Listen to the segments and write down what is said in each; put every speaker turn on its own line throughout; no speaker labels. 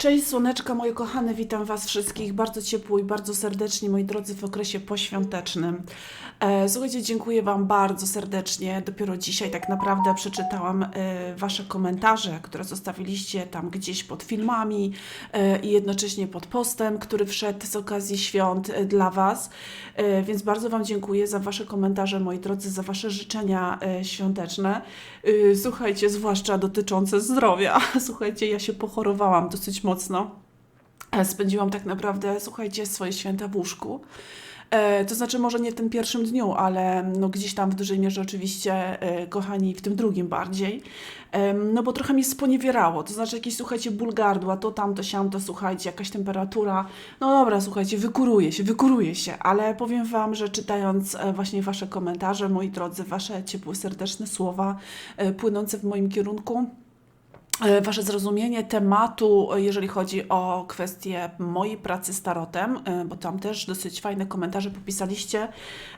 Cześć słoneczka moje kochane, witam Was wszystkich bardzo ciepło i bardzo serdecznie, moi drodzy, w okresie poświątecznym. E, słuchajcie, dziękuję Wam bardzo serdecznie. Dopiero dzisiaj tak naprawdę przeczytałam e, Wasze komentarze, które zostawiliście tam gdzieś pod filmami e, i jednocześnie pod postem, który wszedł z okazji świąt dla Was. Więc bardzo Wam dziękuję za Wasze komentarze, moi drodzy, za Wasze życzenia świąteczne. Słuchajcie, zwłaszcza dotyczące zdrowia. Słuchajcie, ja się pochorowałam dosyć mocno. E, Spędziłam tak naprawdę, słuchajcie, swoje święta w łóżku. E, to znaczy, może nie tym pierwszym dniu, ale no gdzieś tam w dużej mierze oczywiście, e, kochani, w tym drugim bardziej. No bo trochę mnie sponiewierało, to znaczy jakieś, słuchajcie, ból gardła, to tamto, siamto, słuchajcie, jakaś temperatura. No dobra, słuchajcie, wykuruje się, wykuruje się, ale powiem Wam, że czytając właśnie Wasze komentarze, moi drodzy, Wasze ciepłe, serdeczne słowa płynące w moim kierunku, Wasze zrozumienie tematu, e, jeżeli chodzi o kwestię mojej pracy z tarotem, e, bo tam też dosyć fajne komentarze popisaliście.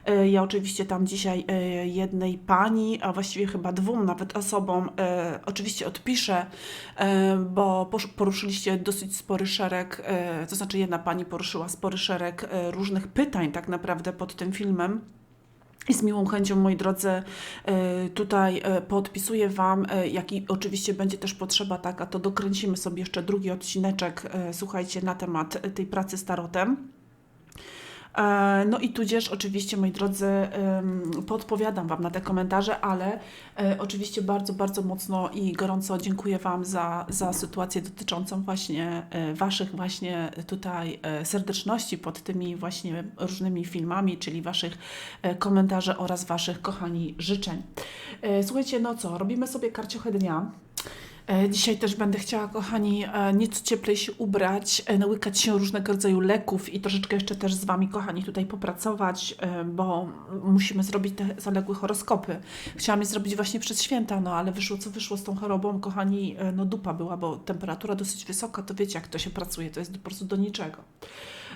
E, Ja oczywiście tam dzisiaj e, jednej pani, a właściwie chyba dwóm nawet osobom, e, oczywiście odpiszę, e, bo poruszyliście dosyć spory szereg, e, to znaczy jedna pani poruszyła spory szereg e, różnych pytań tak naprawdę pod tym filmem. I z miłą chęcią, moi drodzy, e, tutaj e, podpisuję Wam, e, jak i oczywiście będzie też potrzeba taka, to dokręcimy sobie jeszcze drugi odcineczek, słuchajcie, na temat tej pracy z tarotem. E, No i tudzież oczywiście, moi drodzy, podpowiadam Wam na te komentarze, ale e, oczywiście bardzo, bardzo mocno i gorąco dziękuję Wam za, za sytuację dotyczącą właśnie e, Waszych właśnie tutaj serdeczności pod tymi właśnie różnymi filmami, czyli Waszych komentarzy oraz Waszych, kochani, życzeń. Słuchajcie, no co, robimy sobie karciochę dnia. E, Dzisiaj też będę chciała, kochani, e, nieco cieplej się ubrać, e, nałykać się różnego rodzaju leków i troszeczkę jeszcze też z Wami, kochani, tutaj popracować, bo musimy zrobić te zaległe horoskopy. Chciałam je zrobić właśnie przed święta, no ale wyszło co wyszło z tą chorobą, kochani, no dupa była, bo temperatura dosyć wysoka, to wiecie jak to się pracuje, to jest po prostu do niczego.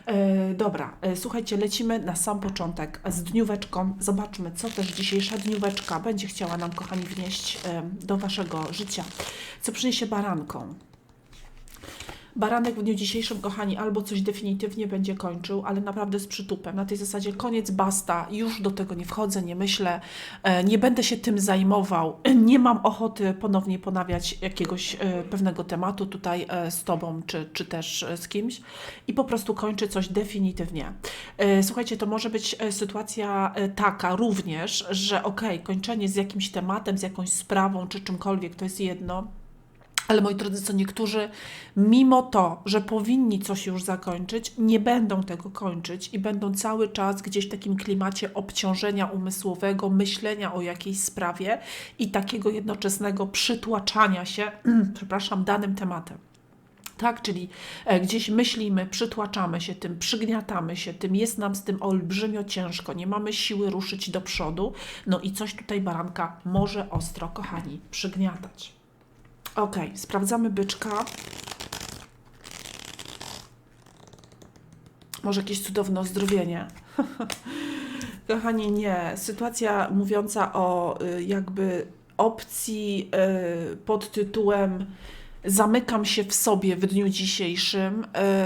E, dobra, e, słuchajcie, lecimy na sam początek z dnióweczką. Zobaczmy, co też dzisiejsza dnióweczka będzie chciała nam, kochani, wnieść do Waszego życia. Co przyniesie baranką? Baranek w dniu dzisiejszym, kochani, albo coś definitywnie będzie kończył, ale naprawdę z przytupem. Na tej zasadzie koniec, basta, już do tego nie wchodzę, nie myślę, e, nie będę się tym zajmował, nie mam ochoty ponownie ponawiać jakiegoś e, pewnego tematu tutaj e, z Tobą, czy, czy też z kimś i po prostu kończy coś definitywnie. Słuchajcie, to może być sytuacja taka również, że okej, kończenie z jakimś tematem, z jakąś sprawą, czy czymkolwiek, to jest jedno, ale moi drodzy, co niektórzy, mimo to, że powinni coś już zakończyć, nie będą tego kończyć i będą cały czas gdzieś w takim klimacie obciążenia umysłowego, myślenia o jakiejś sprawie i takiego jednoczesnego przytłaczania się, przepraszam, danym tematem. Tak, czyli e, gdzieś myślimy, przytłaczamy się tym, przygniatamy się tym, jest nam z tym olbrzymio ciężko, nie mamy siły ruszyć do przodu, no i coś tutaj baranka może ostro, kochani, przygniatać. Ok, sprawdzamy byczka. Może jakieś cudowne ozdrowienie. Kochani, nie. Sytuacja mówiąca o y, jakby opcji y, pod tytułem Zamykam się w sobie w dniu dzisiejszym.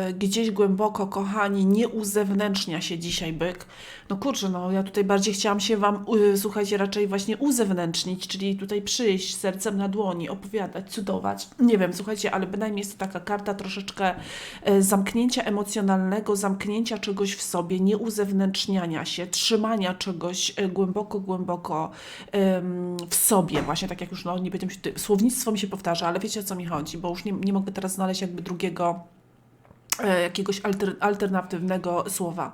y, Gdzieś głęboko, kochani, nie uzewnętrznia się dzisiaj byk. No kurczę, no ja tutaj bardziej chciałam się Wam, słuchajcie, raczej właśnie uzewnętrznić, czyli tutaj przyjść sercem na dłoni, opowiadać, cudować. Nie wiem, słuchajcie, ale bynajmniej jest to taka karta troszeczkę e, zamknięcia emocjonalnego, zamknięcia czegoś w sobie, nieuzewnętrzniania się, trzymania czegoś e, głęboko, głęboko w sobie. Właśnie tak jak już, no nie będę, się- słownictwo mi się powtarza, ale wiecie o co mi chodzi, bo już nie, nie mogę teraz znaleźć jakby drugiego jakiegoś alter, alternatywnego słowa.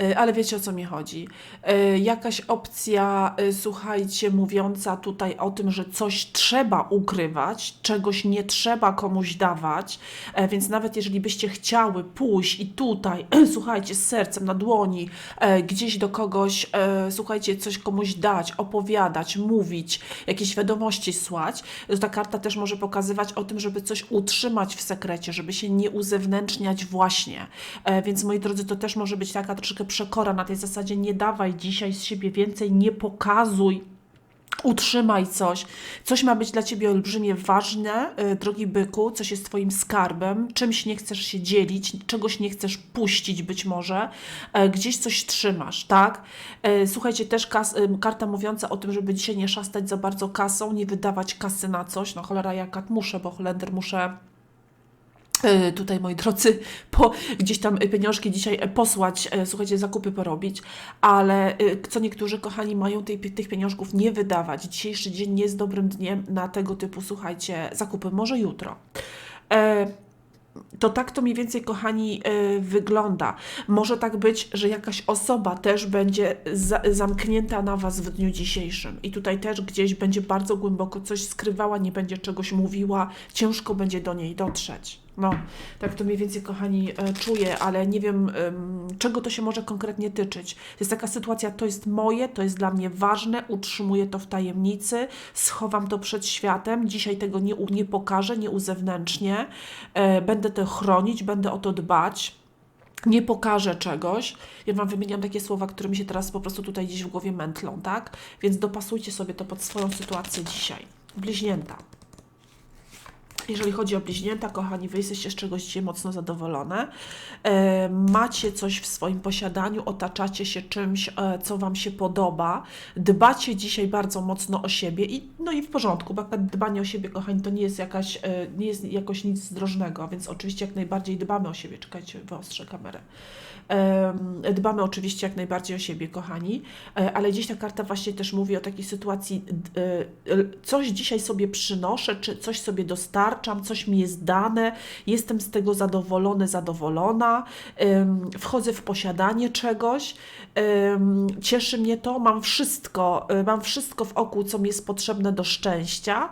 E, Ale wiecie o co mi chodzi. E, Jakaś opcja, e, słuchajcie, mówiąca tutaj o tym, że coś trzeba ukrywać, czegoś nie trzeba komuś dawać, e, więc nawet jeżeli byście chciały pójść i tutaj, słuchajcie, z sercem na dłoni, e, gdzieś do kogoś, e, słuchajcie, coś komuś dać, opowiadać, mówić, jakieś wiadomości słać, to ta karta też może pokazywać o tym, żeby coś utrzymać w sekrecie, żeby się nie uzewnętrzniać właśnie. E, więc moi drodzy, to też może być taka troszkę przekora na tej zasadzie, nie dawaj dzisiaj z siebie więcej, nie pokazuj Utrzymaj coś. Coś ma być dla ciebie olbrzymie ważne, y, drogi byku, coś jest twoim skarbem, czymś nie chcesz się dzielić, czegoś nie chcesz puścić być może, e, gdzieś coś trzymasz, tak? E, Słuchajcie, też kas, karta mówiąca o tym, żeby dzisiaj nie szastać za bardzo kasą, nie wydawać kasy na coś, no cholera jaka muszę, bo Holender muszę E, tutaj, moi drodzy, po gdzieś tam pieniążki dzisiaj e, posłać, e, słuchajcie, zakupy porobić, ale e, co niektórzy, kochani, mają tej, tych pieniążków nie wydawać. Dzisiejszy dzień nie jest dobrym dniem na tego typu, słuchajcie, zakupy. Może jutro. E, to tak to mniej więcej, kochani, y, wygląda. Może tak być, że jakaś osoba też będzie za, zamknięta na Was w dniu dzisiejszym i tutaj też gdzieś będzie bardzo głęboko coś skrywała, nie będzie czegoś mówiła, ciężko będzie do niej dotrzeć. No, tak to mniej więcej, kochani, e, czuję, ale nie wiem, czego to się może konkretnie tyczyć. Jest taka sytuacja, to jest moje, to jest dla mnie ważne, utrzymuję to w tajemnicy, schowam to przed światem, dzisiaj tego nie, nie pokażę, nie uzewnętrznię, e, będę to chronić, będę o to dbać. Nie pokażę czegoś. Ja Wam wymieniam takie słowa, które mi się teraz po prostu tutaj gdzieś w głowie mętlą, tak? Więc dopasujcie sobie to pod swoją sytuację dzisiaj. Bliźnięta. Jeżeli chodzi o bliźnięta, kochani, wy jesteście z czegoś dzisiaj mocno zadowolone. E, macie coś w swoim posiadaniu, otaczacie się czymś, e, co wam się podoba. Dbacie dzisiaj bardzo mocno o siebie i no i w porządku, bo dbanie o siebie, kochani, to nie jest jakaś, e, nie jest jakoś nic zdrożnego, więc oczywiście jak najbardziej dbamy o siebie. Czekajcie, wyostrzę kamerę. Dbamy oczywiście jak najbardziej o siebie, kochani, e, ale dziś ta karta właśnie też mówi o takiej sytuacji, e, coś dzisiaj sobie przynoszę, czy coś sobie dostarczam, coś mi jest dane, jestem z tego zadowolony, zadowolona, wchodzę w posiadanie czegoś, cieszy mnie to, mam wszystko, e, mam wszystko w oku, co mi jest potrzebne do szczęścia,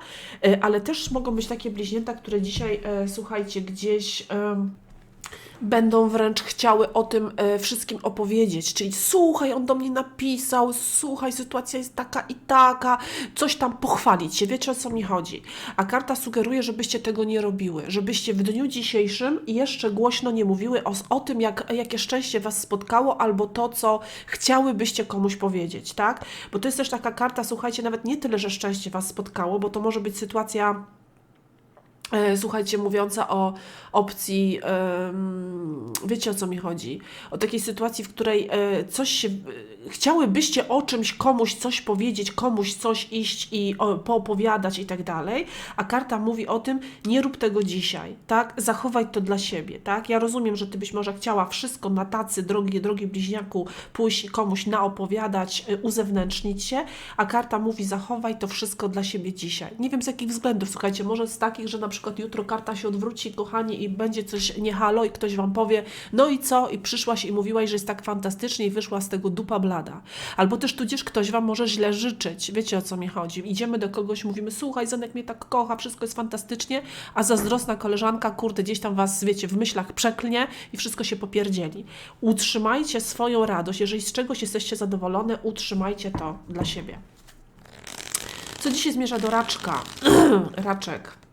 ale też mogą być takie bliźnięta, które dzisiaj, słuchajcie, gdzieś... będą wręcz chciały o tym e, wszystkim opowiedzieć. Czyli słuchaj, on do mnie napisał, słuchaj, sytuacja jest taka i taka, coś tam pochwalić się. Wiecie o co mi chodzi? A karta sugeruje, żebyście tego nie robiły, żebyście w dniu dzisiejszym jeszcze głośno nie mówiły o, o tym, jak, jakie szczęście Was spotkało, albo to, co chciałybyście komuś powiedzieć, tak? Bo to jest też taka karta, słuchajcie, nawet nie tyle, że szczęście Was spotkało, bo to może być sytuacja Słuchajcie, mówiąca o opcji, wiecie o co mi chodzi? O takiej sytuacji, w której e, coś się, e, chciałybyście o czymś komuś coś powiedzieć, komuś coś iść i o, poopowiadać i tak dalej, a karta mówi o tym, nie rób tego dzisiaj, tak? Zachowaj to dla siebie, tak? Ja rozumiem, że ty byś może chciała wszystko na tacy, drogi, drogi bliźniaku, pójść komuś naopowiadać, e, uzewnętrznić się, a karta mówi, zachowaj to wszystko dla siebie dzisiaj. Nie wiem z jakich względów, słuchajcie, może z takich, że na przykład jutro karta się odwróci, kochani, i będzie coś nie halo i ktoś Wam powie, no i co? I przyszłaś i mówiłaś, że jest tak fantastycznie i wyszła z tego dupa Albo też tudzież ktoś Wam może źle życzyć. Wiecie o co mi chodzi. Idziemy do kogoś, mówimy, słuchaj, Zenek mnie tak kocha, wszystko jest fantastycznie, a zazdrosna koleżanka, kurde, gdzieś tam Was, wiecie, w myślach przeklnie i wszystko się popierdzieli. Utrzymajcie swoją radość. Jeżeli z czegoś jesteście zadowolone, utrzymajcie to dla siebie. Co dzisiaj zmierza do raczka? Raczek.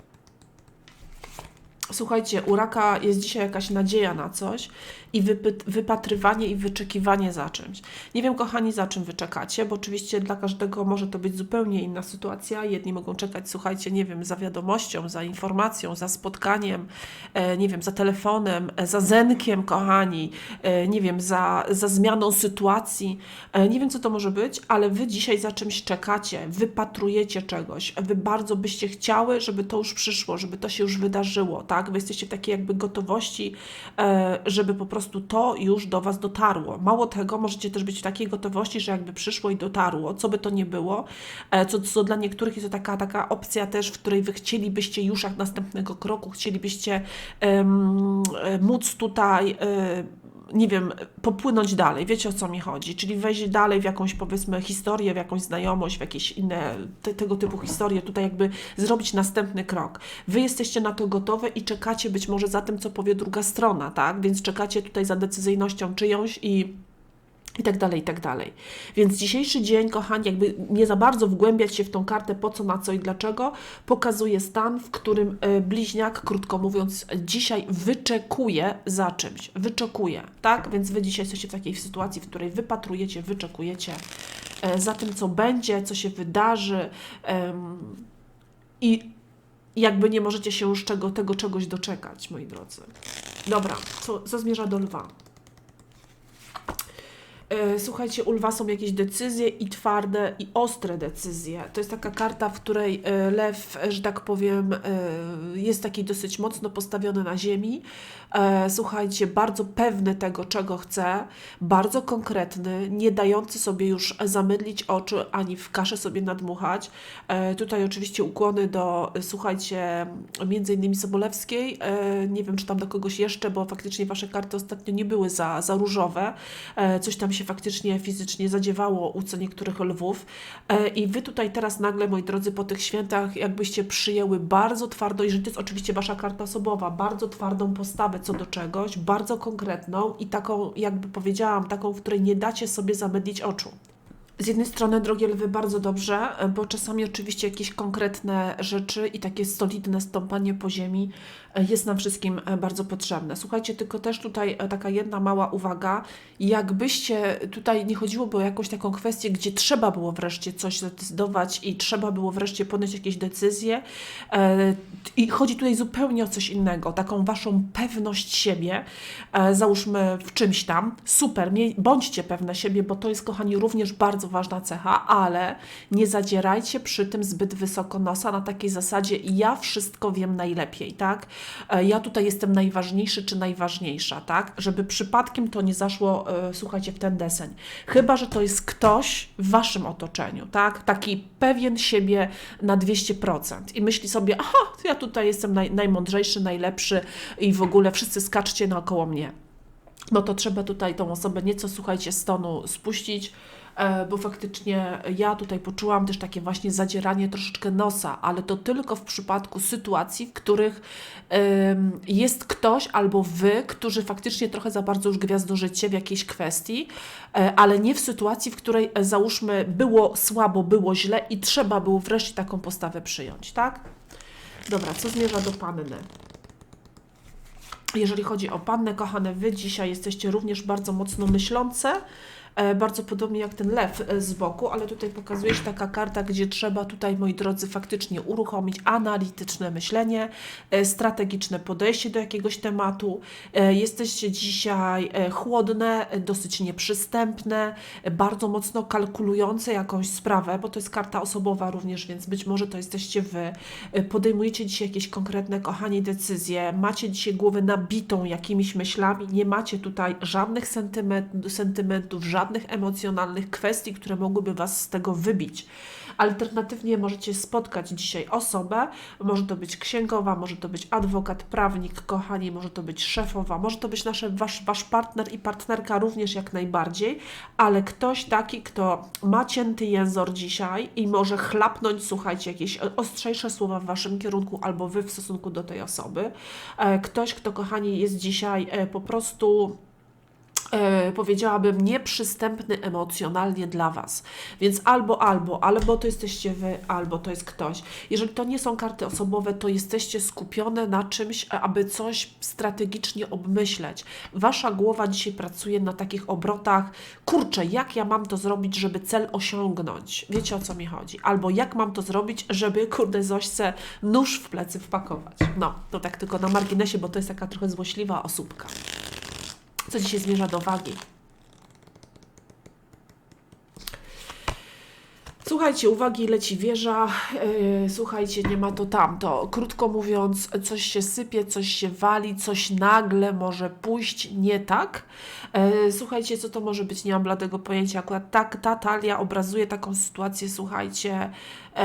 Słuchajcie, u raka jest dzisiaj jakaś nadzieja na coś i wypatrywanie i wyczekiwanie za czymś. Nie wiem, kochani, za czym wy czekacie, bo oczywiście dla każdego może to być zupełnie inna sytuacja. Jedni mogą czekać, słuchajcie, nie wiem, za wiadomością, za informacją, za spotkaniem, e, nie wiem, za telefonem, e, za zenkiem, kochani, e, nie wiem, za, za zmianą sytuacji. E, nie wiem, co to może być, ale wy dzisiaj za czymś czekacie, wypatrujecie czegoś. Wy bardzo byście chciały, żeby to już przyszło, żeby to się już wydarzyło, tak? Wy jesteście w takiej jakby gotowości, e, żeby po prostu to już do Was dotarło. Mało tego, możecie też być w takiej gotowości, że jakby przyszło i dotarło, co by to nie było, e, co, co dla niektórych jest to taka, taka opcja też, w której Wy chcielibyście już jak następnego kroku, chcielibyście e, móc tutaj e, nie wiem, popłynąć dalej, wiecie o co mi chodzi, czyli wejść dalej w jakąś powiedzmy historię, w jakąś znajomość, w jakieś inne te, tego typu historie, tutaj jakby zrobić następny krok. Wy jesteście na to gotowe i czekacie być może za tym, co powie druga strona, tak? Więc czekacie tutaj za decyzyjnością czyjąś i i tak dalej, i tak dalej. Więc dzisiejszy dzień, kochani, jakby nie za bardzo wgłębiać się w tą kartę, po co, na co i dlaczego, pokazuje stan, w którym e, bliźniak, krótko mówiąc, dzisiaj wyczekuje za czymś. Wyczekuje, tak? Więc wy dzisiaj jesteście w takiej sytuacji, w której wypatrujecie, wyczekujecie e, za tym, co będzie, co się wydarzy i jakby nie możecie się już czego, tego czegoś doczekać, moi drodzy. Dobra, co, co zmierza do lwa? E, Słuchajcie, u lwa są jakieś decyzje i twarde, i ostre decyzje. To jest taka karta, w której e, lew, że tak powiem, e, jest taki dosyć mocno postawiony na ziemi. Słuchajcie, bardzo pewny tego, czego chce, bardzo konkretny, nie dający sobie już zamydlić oczu ani w kaszę sobie nadmuchać. Tutaj oczywiście ukłony do, słuchajcie, między innymi Sobolewskiej. Nie wiem, czy tam do kogoś jeszcze, bo faktycznie wasze karty ostatnio nie były za, za różowe. Coś tam się faktycznie fizycznie zadziewało u co niektórych lwów. E, I wy tutaj teraz nagle, moi drodzy, po tych świętach, jakbyście przyjęły bardzo twardo, jeżeli to jest oczywiście wasza karta osobowa, bardzo twardą postawę co do czegoś, bardzo konkretną i taką, jakby powiedziałam, taką, w której nie dacie sobie zamydlić oczu. Z jednej strony, drogie lwy, bardzo dobrze, bo czasami oczywiście jakieś konkretne rzeczy i takie solidne stąpanie po ziemi e, jest nam wszystkim e, bardzo potrzebne. Słuchajcie, tylko też tutaj e, taka jedna mała uwaga. Jakbyście tutaj nie chodziłoby o jakąś taką kwestię, gdzie trzeba było wreszcie coś zdecydować i trzeba było wreszcie podjąć jakieś decyzje, e, i chodzi tutaj zupełnie o coś innego, taką waszą pewność siebie, e, załóżmy w czymś tam, super, bądźcie pewne siebie, bo to jest, kochani, również bardzo ważna cecha, ale nie zadzierajcie przy tym zbyt wysoko nosa na takiej zasadzie ja wszystko wiem najlepiej, tak? E, Ja tutaj jestem najważniejszy czy najważniejsza, tak? Żeby przypadkiem to nie zaszło, e, słuchajcie, w ten deseń. Chyba, że to jest ktoś w waszym otoczeniu, tak? Taki pewien siebie na 200% i myśli sobie, aha, ja tutaj jestem naj, najmądrzejszy, najlepszy i w ogóle wszyscy skaczcie naokoło mnie no to trzeba tutaj tą osobę nieco, słuchajcie, z tonu spuścić, bo faktycznie ja tutaj poczułam też takie właśnie zadzieranie troszeczkę nosa, ale to tylko w przypadku sytuacji, w których jest ktoś albo wy, którzy faktycznie trochę za bardzo już gwiazdożycie w jakiejś kwestii, e, ale nie w sytuacji, w której e, załóżmy było słabo, było źle i trzeba było wreszcie taką postawę przyjąć, tak? Dobra, co zmierza do panny? Jeżeli chodzi o pannę, kochane, wy dzisiaj jesteście również bardzo mocno myślące, e, bardzo podobnie jak ten lew e, z boku, ale tutaj pokazuje się taka karta, gdzie trzeba tutaj, moi drodzy, faktycznie uruchomić analityczne myślenie, e, strategiczne podejście do jakiegoś tematu. E, Jesteście dzisiaj e, chłodne, e, dosyć nieprzystępne, e, bardzo mocno kalkulujące jakąś sprawę, bo to jest karta osobowa również, więc być może to jesteście wy. E, Podejmujecie dzisiaj jakieś konkretne, kochani, decyzje, macie dzisiaj głowę nabitą jakimiś myślami, nie macie tutaj żadnych sentyment, sentymentów, żadnych emocjonalnych kwestii, które mogłyby was z tego wybić. Alternatywnie możecie spotkać dzisiaj osobę, może to być księgowa, może to być adwokat, prawnik, kochani, może to być szefowa, może to być nasze, wasz, wasz partner i partnerka również jak najbardziej, ale ktoś taki, kto ma cięty jęzor dzisiaj i może chlapnąć, słuchajcie, jakieś ostrzejsze słowa w waszym kierunku albo wy w stosunku do tej osoby. E, Ktoś, kto, kochani, jest dzisiaj e, po prostu e, powiedziałabym, nieprzystępny emocjonalnie dla Was. Więc albo, albo, albo to jesteście Wy, albo to jest ktoś. Jeżeli to nie są karty osobowe, to jesteście skupione na czymś, aby coś strategicznie obmyśleć. Wasza głowa dzisiaj pracuje na takich obrotach, kurczę, jak ja mam to zrobić, żeby cel osiągnąć? Wiecie o co mi chodzi? Albo jak mam to zrobić, żeby, kurde, Zośce nóż w plecy wpakować? No, to tak tylko na marginesie, bo to jest taka trochę złośliwa osóbka. Co dzisiaj zmierza do wagi? Słuchajcie, uwagi leci wieża, yy, słuchajcie, nie ma to tamto. Krótko mówiąc, coś się sypie, coś się wali, coś nagle może pójść nie tak. Yy, słuchajcie, co to może być, nie mam bladego pojęcia. Akurat tak, ta talia obrazuje taką sytuację, słuchajcie, yy,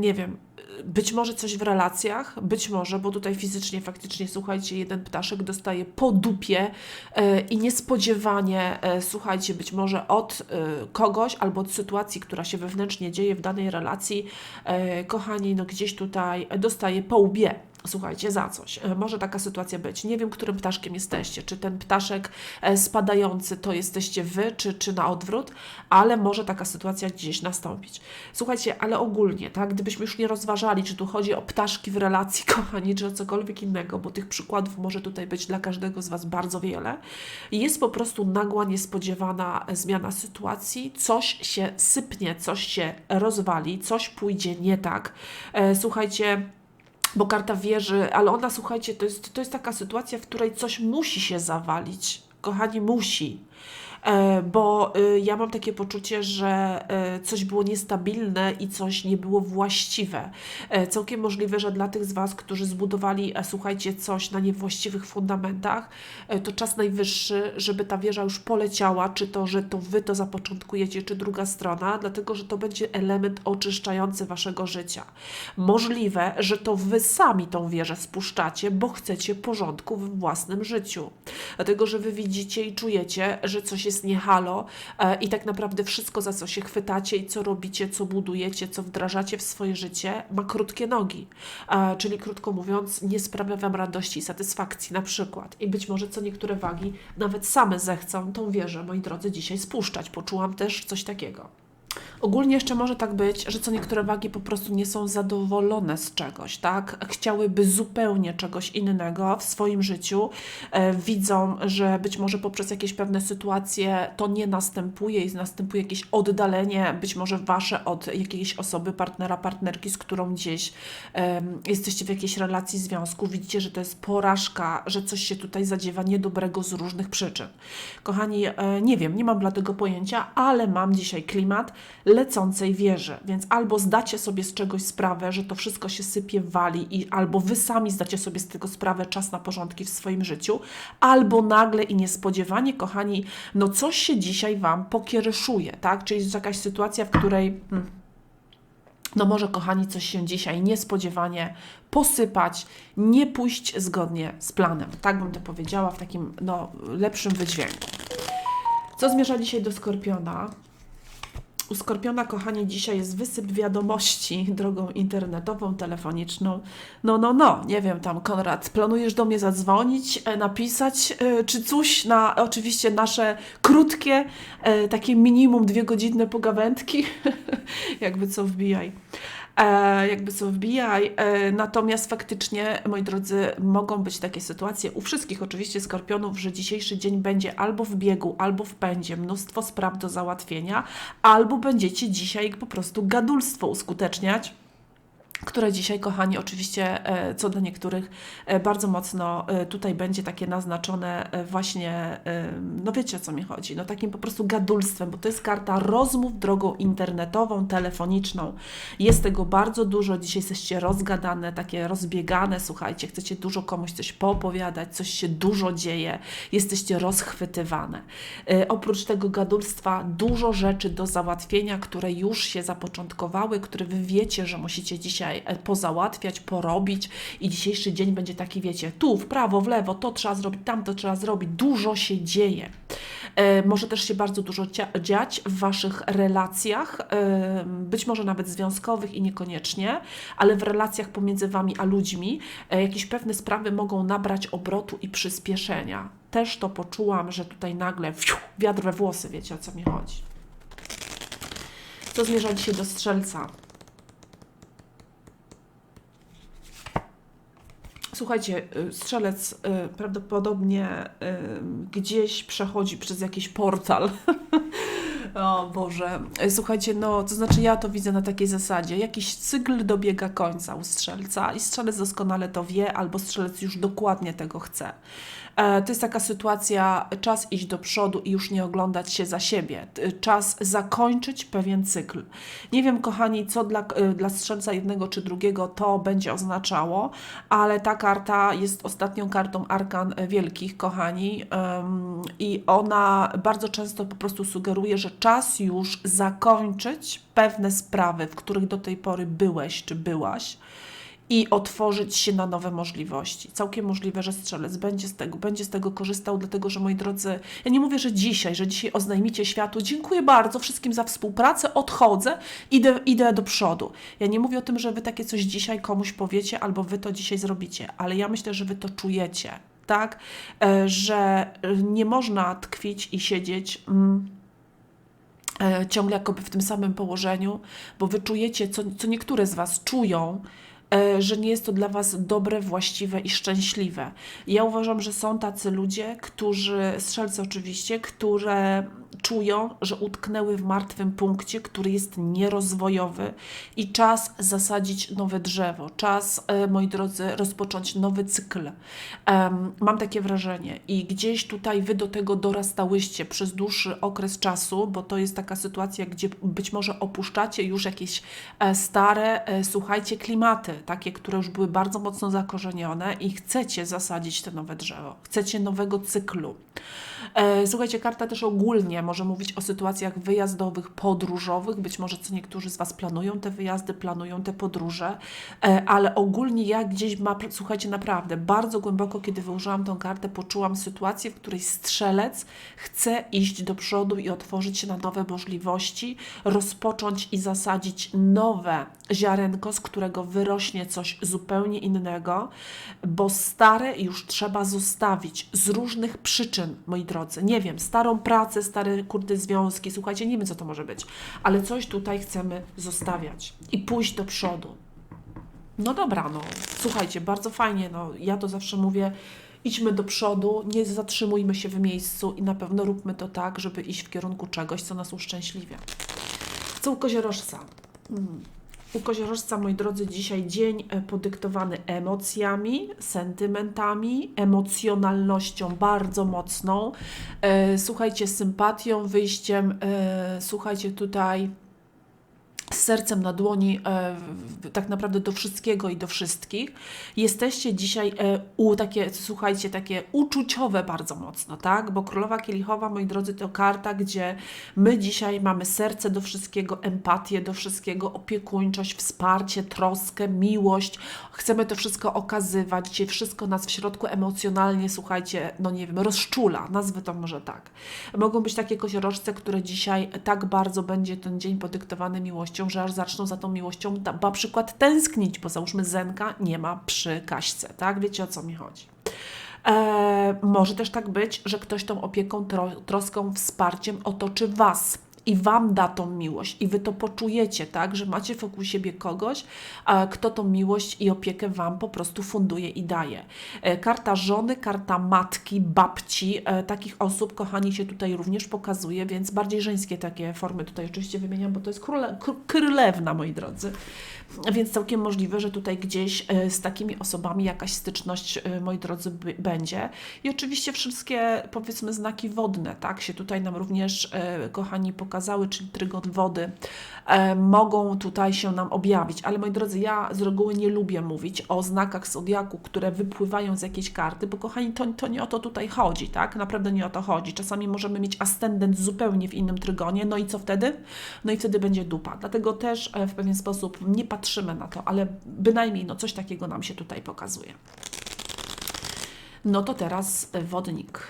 nie wiem, być może coś w relacjach, być może, bo tutaj fizycznie, faktycznie, słuchajcie, jeden ptaszek dostaje po dupie e, i niespodziewanie, e, słuchajcie, być może od e, kogoś albo od sytuacji, która się wewnętrznie dzieje w danej relacji, e, kochani, no gdzieś tutaj dostaje po łbie. Słuchajcie, za coś. E, Może taka sytuacja być. Nie wiem, którym ptaszkiem jesteście. Czy ten ptaszek e, spadający to jesteście wy, czy, czy na odwrót, ale może taka sytuacja gdzieś nastąpić. Słuchajcie, ale ogólnie, tak, gdybyśmy już nie rozważali, czy tu chodzi o ptaszki w relacji, kochani, czy o cokolwiek innego, bo tych przykładów może tutaj być dla każdego z Was bardzo wiele, jest po prostu nagła, niespodziewana zmiana sytuacji, coś się sypnie, coś się rozwali, coś pójdzie nie tak. E, Słuchajcie, bo karta wierzy, ale ona, słuchajcie, to jest, to jest taka sytuacja, w której coś musi się zawalić. Kochani, musi. E, bo y, ja mam takie poczucie, że e, coś było niestabilne i coś nie było właściwe. E, Całkiem możliwe, że dla tych z Was, którzy zbudowali, e, słuchajcie, coś na niewłaściwych fundamentach, to czas najwyższy, żeby ta wieża już poleciała, czy to, że to Wy to zapoczątkujecie, czy druga strona, dlatego, że to będzie element oczyszczający Waszego życia. Możliwe, że to Wy sami tą wieżę spuszczacie, bo chcecie porządku w własnym życiu. Dlatego, że Wy widzicie i czujecie, że coś jest niehalo e, i tak naprawdę wszystko, za co się chwytacie i co robicie, co budujecie, co wdrażacie w swoje życie, ma krótkie nogi. E, czyli krótko mówiąc, nie sprawia Wam radości i satysfakcji na przykład. I być może co niektóre wagi nawet same zechcą tą wieżę, moi drodzy, dzisiaj spuszczać. Poczułam też coś takiego. Ogólnie jeszcze może tak być, że co niektóre wagi po prostu nie są zadowolone z czegoś, tak? Chciałyby zupełnie czegoś innego w swoim życiu. E, widzą, że być może poprzez jakieś pewne sytuacje to nie następuje i następuje jakieś oddalenie, być może wasze od jakiejś osoby, partnera, partnerki, z którą gdzieś jesteście w jakiejś relacji, związku. Widzicie, że to jest porażka, że coś się tutaj zadziewa niedobrego z różnych przyczyn. Kochani, e, nie wiem, nie mam dla tego pojęcia, ale mam dzisiaj klimat lecącej wieży, więc albo zdacie sobie z czegoś sprawę, że to wszystko się sypie, wali i albo wy sami zdacie sobie z tego sprawę, czas na porządki w swoim życiu, albo nagle i niespodziewanie, kochani, no coś się dzisiaj Wam pokieryszuje, tak? Czyli jest jakaś sytuacja, w której... Hmm, no może, kochani, coś się dzisiaj niespodziewanie posypać, nie pójść zgodnie z planem. Tak bym to powiedziała w takim no, lepszym wydźwięku. Co zmierza dzisiaj do Skorpiona? U Skorpiona, kochani, dzisiaj jest wysyp wiadomości drogą internetową, telefoniczną. No, no, no, nie wiem tam, Konrad, planujesz do mnie zadzwonić, e, napisać, e, czy coś na oczywiście nasze krótkie, e, takie minimum dwie godzinne pogawędki? Jakby co wbijaj. E, jakby co wbijaj. E, natomiast faktycznie, moi drodzy, mogą być takie sytuacje. U wszystkich oczywiście skorpionów, że dzisiejszy dzień będzie albo w biegu, albo w pędzie, mnóstwo spraw do załatwienia, albo będziecie dzisiaj po prostu gadulstwo uskuteczniać które dzisiaj, kochani, oczywiście e, co do niektórych e, bardzo mocno e, tutaj będzie takie naznaczone właśnie, no wiecie o co mi chodzi, no takim po prostu gadulstwem, bo to jest karta rozmów drogą internetową, telefoniczną. Jest tego bardzo dużo, dzisiaj jesteście rozgadane, takie rozbiegane, słuchajcie, chcecie dużo komuś coś poopowiadać, coś się dużo dzieje, jesteście rozchwytywane. Oprócz tego gadulstwa dużo rzeczy do załatwienia, które już się zapoczątkowały, które wy wiecie, że musicie dzisiaj e, pozałatwiać, porobić i dzisiejszy dzień będzie taki, wiecie, tu w prawo, w lewo, to trzeba zrobić, tamto trzeba zrobić, dużo się dzieje. E, może też się bardzo dużo dzia- dziać w Waszych relacjach, e, być może nawet związkowych i niekoniecznie, ale w relacjach pomiędzy Wami a ludźmi jakieś pewne sprawy mogą nabrać obrotu i przyspieszenia. Też to poczułam, że tutaj nagle fiu, wiatr we włosy, wiecie o co mi chodzi. Co zmierza dzisiaj do strzelca? Słuchajcie, y, strzelec y, prawdopodobnie y, gdzieś przechodzi przez jakiś portal. O Boże, słuchajcie, no to znaczy ja to widzę na takiej zasadzie. Jakiś cykl dobiega końca u strzelca i strzelec doskonale to wie, albo strzelec już dokładnie tego chce. E, To jest taka sytuacja, czas iść do przodu i już nie oglądać się za siebie. Czas zakończyć pewien cykl. Nie wiem, kochani, co dla, y, dla strzelca jednego czy drugiego to będzie oznaczało, ale ta karta jest ostatnią kartą arkan wielkich, kochani, i ona bardzo często po prostu sugeruje, że czas już zakończyć pewne sprawy, w których do tej pory byłeś czy byłaś i otworzyć się na nowe możliwości. Całkiem możliwe, że strzelec będzie z tego, będzie z tego korzystał, dlatego że moi drodzy, ja nie mówię, że dzisiaj, że dzisiaj oznajmicie światu, dziękuję bardzo wszystkim za współpracę, odchodzę, idę, idę do przodu. Ja nie mówię o tym, że wy takie coś dzisiaj komuś powiecie, albo wy to dzisiaj zrobicie, ale ja myślę, że wy to czujecie, tak? E, Że nie można tkwić i siedzieć. Mm, e, ciągle jakoby w tym samym położeniu, bo wy czujecie, co, co niektóre z Was czują, e, że nie jest to dla Was dobre, właściwe i szczęśliwe. Ja uważam, że są tacy ludzie, którzy, strzelcy oczywiście, które czują, że utknęły w martwym punkcie, który jest nierozwojowy i czas zasadzić nowe drzewo, czas, e, moi drodzy, rozpocząć nowy cykl. Em, mam takie wrażenie i gdzieś tutaj wy do tego dorastałyście przez dłuższy okres czasu, bo to jest taka sytuacja, gdzie być może opuszczacie już jakieś e, stare, e, słuchajcie, klimaty, takie, które już były bardzo mocno zakorzenione i chcecie zasadzić te nowe drzewo, chcecie nowego cyklu. E, Słuchajcie, karta też ogólnie może mówić o sytuacjach wyjazdowych, podróżowych. Być może co niektórzy z Was planują te wyjazdy, planują te podróże, e, ale ogólnie ja gdzieś ma, słuchajcie, naprawdę bardzo głęboko, kiedy wyłożyłam tą kartę, poczułam sytuację, w której strzelec chce iść do przodu i otworzyć się na nowe możliwości, rozpocząć i zasadzić nowe ziarenko, z którego wyrośnie coś zupełnie innego, bo stare już trzeba zostawić z różnych przyczyn, moi drodzy. Nie wiem, starą pracę, stare kurde związki, słuchajcie, nie wiem co to może być, ale coś tutaj chcemy zostawiać i pójść do przodu. No dobra, no słuchajcie, bardzo fajnie, no ja to zawsze mówię, idźmy do przodu, nie zatrzymujmy się w miejscu i na pewno róbmy to tak, żeby iść w kierunku czegoś, co nas uszczęśliwia. Co u koziorożca? Mm. U koziorożca, moi drodzy, dzisiaj dzień e, podyktowany emocjami, sentymentami, emocjonalnością bardzo mocną. E, Słuchajcie, sympatią, wyjściem, e, słuchajcie tutaj z sercem na dłoni e, tak naprawdę do wszystkiego i do wszystkich. Jesteście dzisiaj e, u, takie, słuchajcie, takie uczuciowe bardzo mocno, tak? Bo Królowa Kielichowa, moi drodzy, to karta, gdzie my dzisiaj mamy serce do wszystkiego, empatię do wszystkiego, opiekuńczość, wsparcie, troskę, miłość. Chcemy to wszystko okazywać. Dzisiaj wszystko nas w środku emocjonalnie, słuchajcie, no nie wiem, rozczula, nazwę to może tak. Mogą być takie koziorożce, które dzisiaj tak bardzo będzie ten dzień podyktowany miłością, że aż zaczną za tą miłością na przykład tęsknić, bo załóżmy Zenka nie ma przy Kaśce, tak? Wiecie o co mi chodzi. E, może też tak być, że ktoś tą opieką, tro, troską, wsparciem otoczy Was i Wam da tą miłość i Wy to poczujecie, tak, że macie wokół siebie kogoś, kto tą miłość i opiekę Wam po prostu funduje i daje. E, Karta żony, karta matki, babci, e, takich osób, kochani, się tutaj również pokazuje, więc bardziej żeńskie takie formy tutaj oczywiście wymieniam, bo to jest króle, kr- królewna, moi drodzy. Więc całkiem możliwe, że tutaj gdzieś e, z takimi osobami jakaś styczność, e, moi drodzy, będzie. I oczywiście wszystkie, powiedzmy, znaki wodne, tak, się tutaj nam również, e, kochani, pokazały, czyli trygon wody, mogą tutaj się nam objawić. Ale moi drodzy, ja z reguły nie lubię mówić o znakach zodiaku, które wypływają z jakiejś karty, bo kochani, to, to nie o to tutaj chodzi, tak? Naprawdę nie o to chodzi. Czasami możemy mieć ascendent zupełnie w innym trygonie, no i co wtedy? No i wtedy będzie dupa. Dlatego też w pewien sposób nie patrzymy na to, ale bynajmniej no coś takiego nam się tutaj pokazuje. No to teraz wodnik.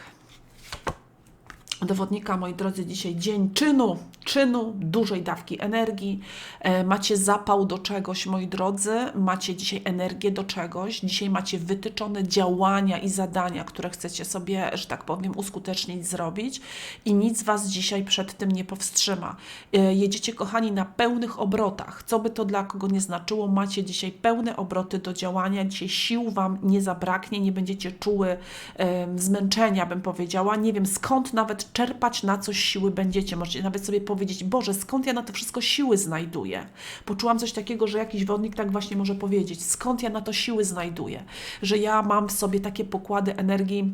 Do wodnika, moi drodzy, dzisiaj dzień czynu, czynu, dużej dawki energii. E, macie zapał do czegoś, moi drodzy, macie dzisiaj energię do czegoś. Dzisiaj macie wytyczone działania i zadania, które chcecie sobie, że tak powiem, uskutecznić, zrobić i nic Was dzisiaj przed tym nie powstrzyma. E, jedziecie, kochani, na pełnych obrotach. Co by to dla kogo nie znaczyło, macie dzisiaj pełne obroty do działania. Dzisiaj sił Wam nie zabraknie, nie będziecie czuły em, zmęczenia, bym powiedziała. Nie wiem skąd nawet czerpać na coś siły będziecie. Możecie nawet sobie powiedzieć, Boże, skąd ja na to wszystko siły znajduję? Poczułam coś takiego, że jakiś wodnik tak właśnie może powiedzieć, skąd ja na to siły znajduję? Że ja mam w sobie takie pokłady energii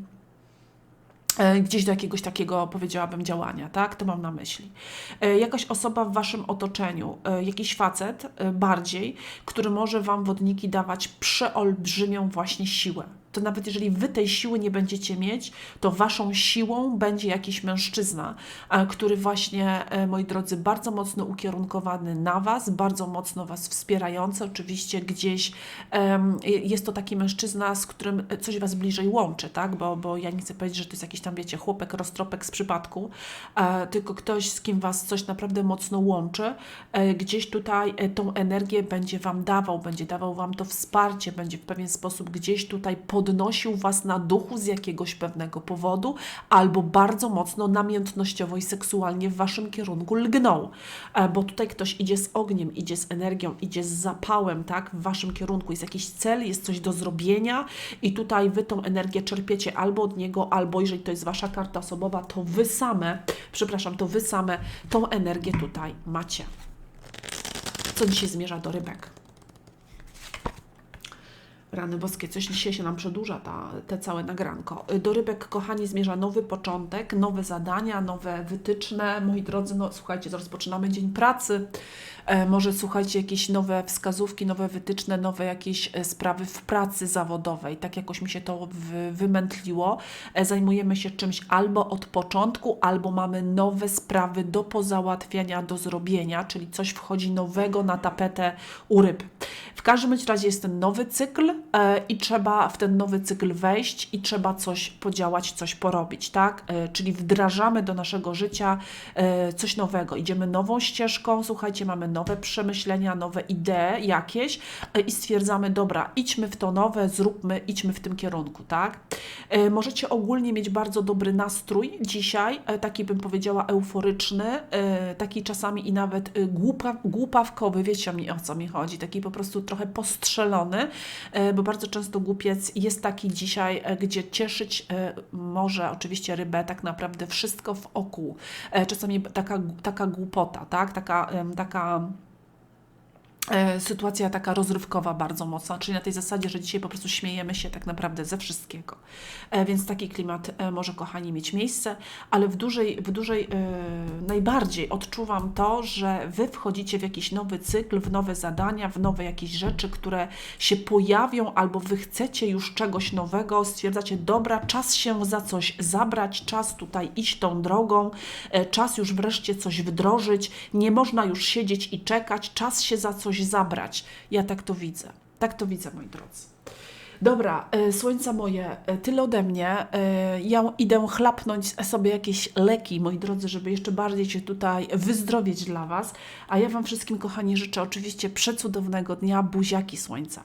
e, gdzieś do jakiegoś takiego, powiedziałabym, działania, tak? To mam na myśli. E, Jakaś osoba w waszym otoczeniu, e, jakiś facet bardziej, który może wam wodniki dawać przeolbrzymią właśnie siłę. To nawet jeżeli wy tej siły nie będziecie mieć, to waszą siłą będzie jakiś mężczyzna, e, który właśnie, e, moi drodzy, bardzo mocno ukierunkowany na was, bardzo mocno was wspierający. Oczywiście gdzieś em, jest to taki mężczyzna, z którym coś was bliżej łączy, tak? Bo, bo ja nie chcę powiedzieć, że to jest jakiś tam, wiecie, chłopek, roztropek z przypadku, e, tylko ktoś, z kim was coś naprawdę mocno łączy, e, gdzieś tutaj e, tą energię będzie wam dawał, będzie dawał wam to wsparcie, będzie w pewien sposób gdzieś tutaj podnosił was na duchu z jakiegoś pewnego powodu, albo bardzo mocno namiętnościowo i seksualnie w waszym kierunku lgnął, E, bo tutaj ktoś idzie z ogniem, idzie z energią, idzie z zapałem, tak, w waszym kierunku. Jest jakiś cel, jest coś do zrobienia i tutaj wy tą energię czerpiecie albo od niego, albo jeżeli to jest wasza karta osobowa, to wy same, przepraszam, to wy same tą energię tutaj macie. Co dzisiaj zmierza do rybek? Rany boskie, coś dzisiaj się nam przedłuża ta, te całe nagranko. Do rybek, kochani, zmierza nowy początek, nowe zadania, nowe wytyczne. Moi drodzy, no słuchajcie, rozpoczynamy dzień pracy. E, może słuchajcie, jakieś nowe wskazówki, nowe wytyczne, nowe jakieś e, sprawy w pracy zawodowej. Tak jakoś mi się to wy, wymętliło. E, zajmujemy się czymś albo od początku, albo mamy nowe sprawy do pozałatwiania, do zrobienia, czyli coś wchodzi nowego na tapetę u ryb. Każdym razie jest ten nowy cykl e, i trzeba w ten nowy cykl wejść i trzeba coś podziałać, coś porobić, tak? E, czyli wdrażamy do naszego życia e, coś nowego. Idziemy nową ścieżką, słuchajcie, mamy nowe przemyślenia, nowe idee jakieś i stwierdzamy, dobra, idźmy w to nowe, zróbmy, idźmy w tym kierunku, tak? Możecie ogólnie mieć bardzo dobry nastrój dzisiaj, taki bym powiedziała euforyczny, taki czasami i nawet głupa, głupawkowy, wiecie o co mi chodzi, taki po prostu trochę postrzelony, e, bo bardzo często głupiec jest taki dzisiaj, e, gdzie cieszyć e, może oczywiście rybę tak naprawdę wszystko w oku. Czasami taka, taka głupota, tak? Taka, taka sytuacja taka rozrywkowa bardzo mocna, czyli na tej zasadzie, że dzisiaj po prostu śmiejemy się tak naprawdę ze wszystkiego. E, Więc taki klimat e, może, kochani, mieć miejsce, ale w dużej, w dużej e, najbardziej odczuwam to, że Wy wchodzicie w jakiś nowy cykl, w nowe zadania, w nowe jakieś rzeczy, które się pojawią, albo Wy chcecie już czegoś nowego, stwierdzacie, dobra, czas się za coś zabrać, czas tutaj iść tą drogą, e, czas już wreszcie coś wdrożyć, nie można już siedzieć i czekać, czas się za coś zabrać. Ja tak to widzę. Tak to widzę, moi drodzy. Dobra, e, słońca moje, e, tyle ode mnie. E, Ja idę chlapnąć sobie jakieś leki, moi drodzy, żeby jeszcze bardziej się tutaj wyzdrowieć dla Was. A ja Wam wszystkim, kochani, życzę oczywiście przecudownego dnia, buziaki słońca.